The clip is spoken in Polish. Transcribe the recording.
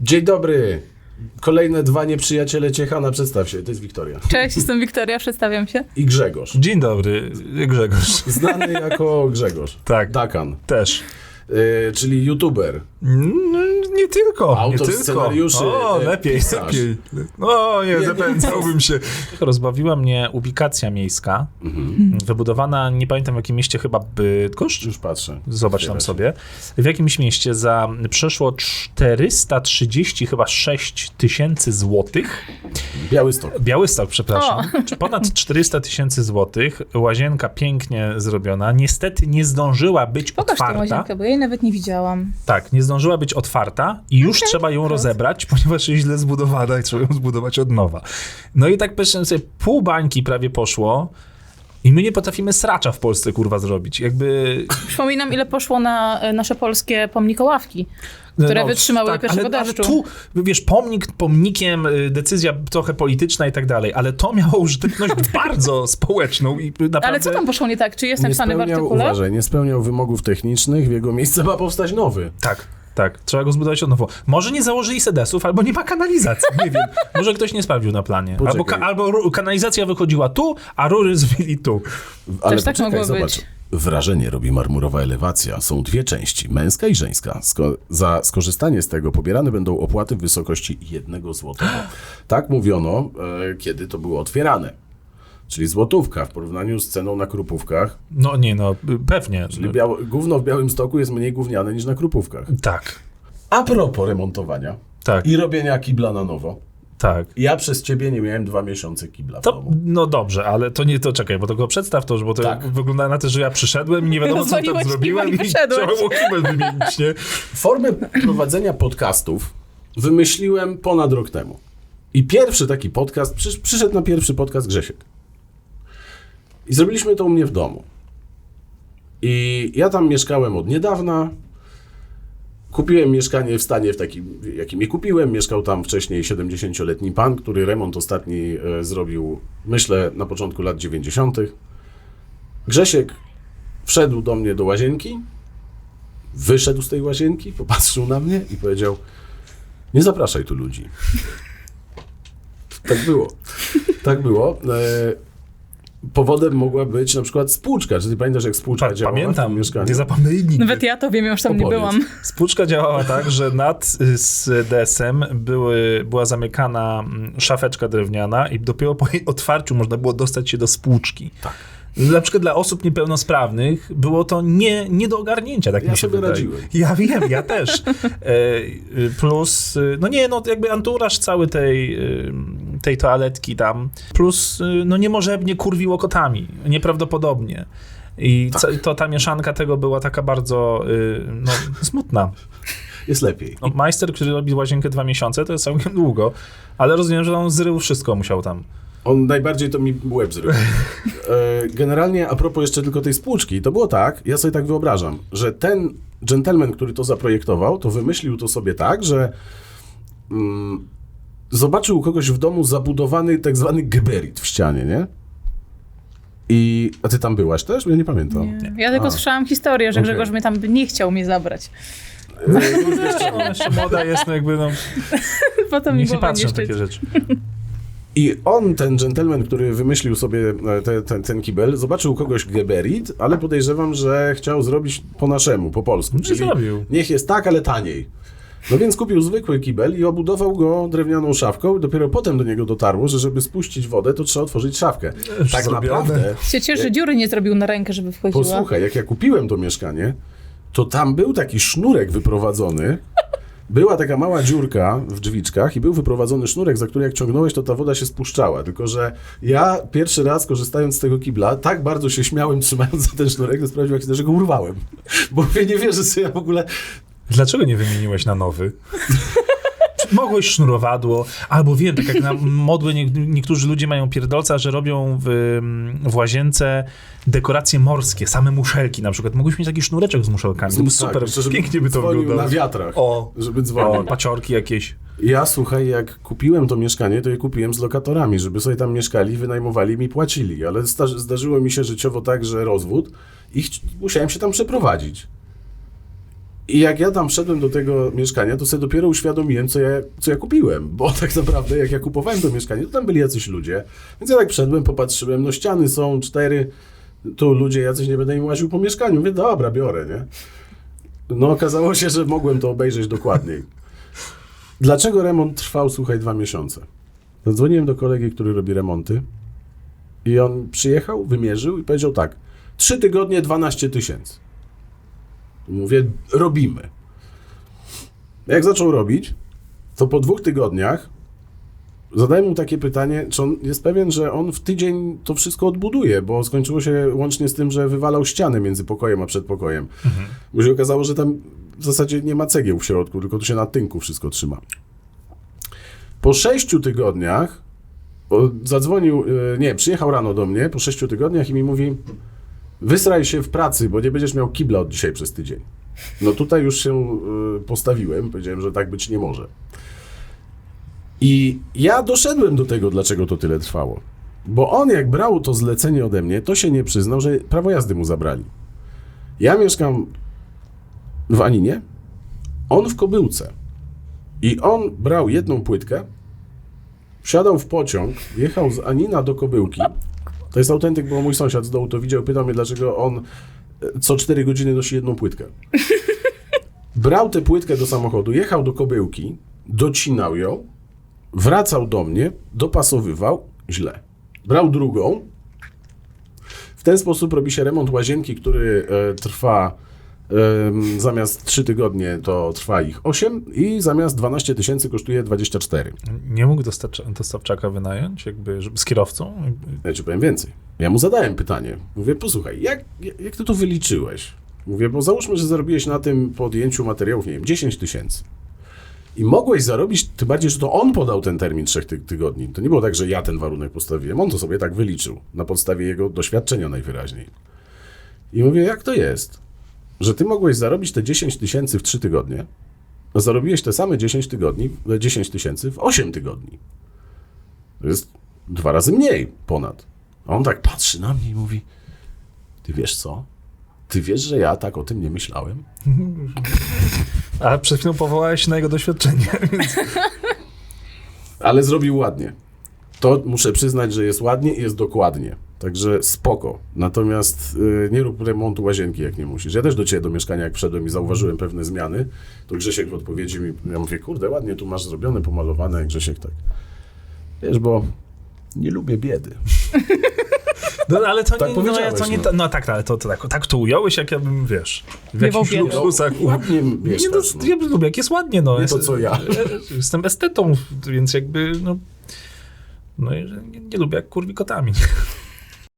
Dzień dobry. Kolejne dwa nieprzyjaciele Ciechana. Przedstaw się, to jest Wiktoria. Cześć, jestem Wiktoria, przedstawiam się. I Grzegorz. Dzień dobry, Grzegorz. Znany jako Grzegorz. Tak. Dakan. Też. Y, czyli youtuber. Mm, Nie tylko, Autor nie tylko. scenariuszy, O, e, lepiej, pisarz. lepiej. O, nie, nie zapędzałbym się. Rozbawiła mnie ubikacja miejska, Mhm. wybudowana, nie pamiętam w jakim mieście, chyba Bydgoszcz? Już patrzę. Zobacz tam sobie. W jakimś mieście za przeszło 430 chyba 6 tysięcy złotych Białystok. Białystok, przepraszam. Czy Ponad 400 tysięcy złotych. Łazienka pięknie zrobiona. Niestety nie zdążyła być Pokaż tę otwarta. łazienkę, bo ja jej nawet nie widziałam. Tak, nie zdążyła być otwarta i już Okej, trzeba ją proszę. rozebrać, ponieważ jest źle zbudowana i trzeba ją zbudować od nowa. No i tak patrzyłem sobie, pół bańki prawie poszło i my nie potrafimy sracza w Polsce, kurwa, zrobić. Jakby... Przypominam, ile poszło na e, nasze polskie pomnikoławki, które no, wytrzymały tak, pierwszego ale, ale deszczu. tu, wiesz, pomnik pomnikiem, y, decyzja trochę polityczna i tak dalej, ale to miało użyteczność bardzo społeczną i naprawdę... Ale co tam poszło nie tak? Czy jest napisane w artykule? uważaj, nie spełniał wymogów technicznych, w jego miejsce ma powstać nowy. Tak, tak. Trzeba go zbudować od nowa. Może nie założyli sedesów, albo nie ma kanalizacji. Nie wiem. Może ktoś nie sprawdził na planie. Poczekaj. Albo, ka- albo kanalizacja wychodziła tu, a rury zbili tu. Ale Też tak poczekaj, mogło zobacz. być. Wrażenie robi marmurowa elewacja. Są dwie części, męska i żeńska. Sko- za skorzystanie z tego pobierane będą opłaty w wysokości jednego złotego. Tak mówiono, e, kiedy to było otwierane. Czyli złotówka w porównaniu z ceną na krupówkach. No nie, no pewnie. Czyli biało, gówno w białym stoku jest mniej gówniane niż na krupówkach. Tak, A propos remontowania tak, i robienia kibla na nowo. tak. Ja przez ciebie nie miałem dwa miesiące kibla w To, domu. no dobrze, ale to nie, to czekaj, bo to go przedstaw to, bo to Tak. wygląda na to, że ja przyszedłem i nie wiadomo, co tam zrobiłem i i było kibel wymienić, nie? Formę prowadzenia podcastów wymyśliłem ponad rok temu. I pierwszy taki podcast, przysz, przyszedł na pierwszy podcast Grzesiek. I zrobiliśmy to u mnie w domu. I ja tam mieszkałem od niedawna. Kupiłem mieszkanie w stanie w takim, jakim je kupiłem. Mieszkał tam wcześniej 70-letni pan, który remont ostatni e, zrobił, myślę, na początku lat 90. Grzesiek wszedł do mnie do łazienki, wyszedł z tej łazienki, popatrzył na mnie i powiedział: Nie zapraszaj tu ludzi. Tak było. Tak było. E, powodem mogła być na przykład spłuczka. Czy ty pamiętasz, jak spłuczka Pa, działała pamiętam, nie zapomnę nigdy. Nawet ja to wiem, ja już tam nie Opowiedz. byłam. Spłuczka działała tak, że nad sedesem były, była zamykana mm, szafeczka drewniana i dopiero po jej otwarciu można było dostać się do spłuczki. Tak. Na przykład dla osób niepełnosprawnych było to nie, nie do ogarnięcia, tak Ja mi się sobie wydaje. radziłem. Ja wiem, ja też. E, plus, no nie, no jakby anturaż cały tej, tej toaletki tam, plus y, no niemożebnie kurwiło kotami, nieprawdopodobnie. I Tak. ca- to ta mieszanka tego była taka bardzo y, no, smutna. Jest lepiej. No, majster, który robi łazienkę dwa miesiące, to jest całkiem długo, ale rozumiem, że on zrył wszystko musiał tam. On najbardziej to mi łeb zrył. E, Generalnie, a propos jeszcze tylko tej spłuczki, to było tak, ja sobie tak wyobrażam, że ten gentleman, który to zaprojektował, to wymyślił to sobie tak, że mm, zobaczył u kogoś w domu zabudowany tak zwany geberit w ścianie, nie? I, a ty tam byłaś też? Ja nie pamiętam. Nie. Ja tylko A. słyszałam historię, że Okej. Grzegorz mnie tam by nie chciał mnie zabrać. Jeszcze, ona jeszcze młoda jest, no jakby, no, Potem mi niech nie patrzy na takie rzeczy. I on, ten gentleman, który wymyślił sobie e, te, ten, ten kibel, zobaczył kogoś geberit, ale podejrzewam, że chciał zrobić po naszemu, po polsku. No i zrobił. niech jest tak, ale taniej. No więc kupił zwykły kibel i obudował go drewnianą szafką i dopiero potem do niego dotarło, że żeby spuścić wodę, to trzeba otworzyć szafkę. Już tak zrobione. naprawdę, Się cieszy, że dziury nie zrobił na rękę, żeby wchodziła. posłuchaj, jak ja kupiłem to mieszkanie, to tam był taki sznurek wyprowadzony, była taka mała dziurka w drzwiczkach i był wyprowadzony sznurek, za który jak ciągnąłeś, to ta woda się spuszczała. Tylko, że ja pierwszy raz korzystając z tego kibla, tak bardzo się śmiałem trzymając za ten sznurek, że sprawił jak że go urwałem. Bo mówię, nie wierzę, że ja w ogóle... Dlaczego nie wymieniłeś na nowy? Mogłeś sznurowadło, albo wiem, tak jak na modły nie, niektórzy ludzie mają pierdolca, że robią w, w łazience dekoracje morskie, same muszelki na przykład. Mógłbyś mieć taki sznureczek z muszelkami, to by super, Tak, pięknie by to wyglądało. na wiatrach, O, żeby o, dzwonił. paciorki jakieś. Ja, słuchaj, jak kupiłem to mieszkanie, to je kupiłem z lokatorami, żeby sobie tam mieszkali, wynajmowali i mi płacili, ale zdarzyło mi się życiowo tak, że rozwód i musiałem się tam przeprowadzić. I jak ja tam wszedłem do tego mieszkania, to sobie dopiero uświadomiłem, co ja, co ja kupiłem. Bo tak naprawdę, jak ja kupowałem to mieszkanie, to tam byli jacyś ludzie. Więc ja tak wszedłem, popatrzyłem, no ściany są cztery, tu ludzie jacyś, nie będę im łaził po mieszkaniu. Mówię, dobra, biorę, nie? No okazało się, że mogłem to obejrzeć dokładniej. Dlaczego remont trwał, słuchaj, dwa miesiące? Zadzwoniłem do kolegi, który robi remonty i on przyjechał, wymierzył i powiedział tak, trzy tygodnie, 12 tysięcy. Mówię, robimy. Jak zaczął robić, to po dwóch tygodniach zadałem mu takie pytanie, czy on jest pewien, że on w tydzień to wszystko odbuduje, bo skończyło się łącznie z tym, że wywalał ściany między pokojem a przedpokojem. Bo się okazało, że tam w zasadzie nie ma cegieł w środku, tylko to się na tynku wszystko trzyma. Po sześciu tygodniach zadzwonił, e, nie, przyjechał rano do mnie po sześciu tygodniach i mi mówi, wysraj się w pracy, bo nie będziesz miał kibla od dzisiaj przez tydzień. No tutaj już się y, postawiłem, powiedziałem, że tak być nie może. I ja doszedłem do tego, dlaczego to tyle trwało. Bo on jak brał to zlecenie ode mnie, to się nie przyznał, że prawo jazdy mu zabrali. Ja mieszkam w Aninie, on w Kobyłce. I on brał jedną płytkę, wsiadał w pociąg, jechał z Anina do Kobyłki. To jest autentyk, bo mój sąsiad z dołu to widział, pytał mnie, dlaczego on e, co 4 godziny nosi jedną płytkę. Brał tę płytkę do samochodu, jechał do Kobyłki, docinał ją, wracał do mnie, dopasowywał, źle. Brał drugą. W ten sposób robi się remont łazienki, który e, trwa zamiast 3 tygodnie, to trwa ich 8 i zamiast 12 tysięcy kosztuje 24. Nie mógł dostawczaka wynająć, jakby żeby, z kierowcą? Ja ci powiem więcej. Ja mu zadałem pytanie. Mówię, posłuchaj, jak, jak jak ty to wyliczyłeś? Mówię, bo załóżmy, że zarobiłeś na tym podjęciu materiałów, nie wiem, 10 tysięcy. I mogłeś zarobić, tym bardziej, że to on podał ten termin trzech ty tygodni. To nie było tak, że ja ten warunek postawiłem. On to sobie tak wyliczył. Na podstawie jego doświadczenia najwyraźniej. I mówię, jak to jest, że ty mogłeś zarobić te 10 tysięcy w 3 tygodnie, a zarobiłeś te same 10 tygodni, 10 tysięcy w 8 tygodni. To jest dwa razy mniej ponad. A on tak patrzy na mnie i mówi, ty wiesz co? Ty wiesz, że ja tak o tym nie myślałem? A przed chwilą powołałeś się na jego doświadczenie. więc- Ale zrobił ładnie. To muszę przyznać, że jest ładnie i jest dokładnie. Także spoko. Natomiast y, nie rób remontu łazienki, jak nie musisz. Ja też do ciebie do mieszkania, jak wszedłem i zauważyłem pewne zmiany, to Grzesiek w odpowiedzi mi, ja mówię, kurde, ładnie tu masz zrobione, pomalowane, Grzesiek tak. Wiesz, bo nie lubię biedy. No, ale to Tak nie, no, powiedziałeś, to nie, no. no tak, ale to, to tak, tak to ująłeś, jak ja bym, wiesz, w jakichś luksusach. Ładnie, wiesz, Nie, no, no. ja lubię, jak jest ładnie, no. Nie Jest- to, co ja. Jestem estetą, więc jakby, no... No nie, nie lubię, jak kurwi kotami.